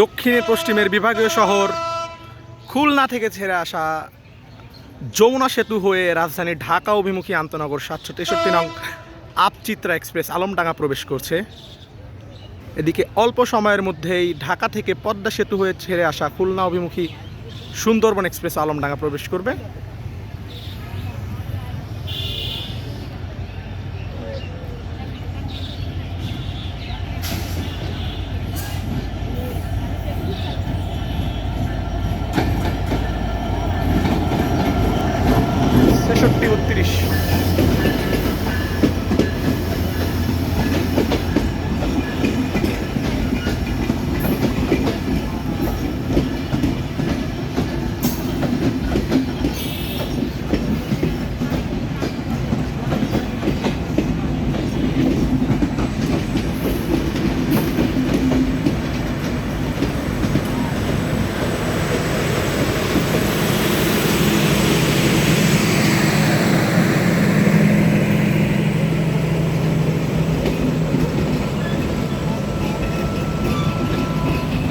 দক্ষিণে পশ্চিমের বিভাগীয় শহর। খুলনা থেকে ছেড়ে আসা যমুনা সেতু হয়ে রাজধানী ঢাকা অভিমুখী আন্তনগর সাতশো তেষট্টি নং আপচিত্রা এক্সপ্রেস আলমডাঙ্গা প্রবেশ করছে। এদিকে অল্প সময়ের মধ্যেই ঢাকা থেকে পদ্মা সেতু হয়ে ছেড়ে আসা খুলনা অভিমুখী সুন্দরবন এক্সপ্রেস আলমডাঙ্গা প্রবেশ করবে। তেষট্টি বত্রিশ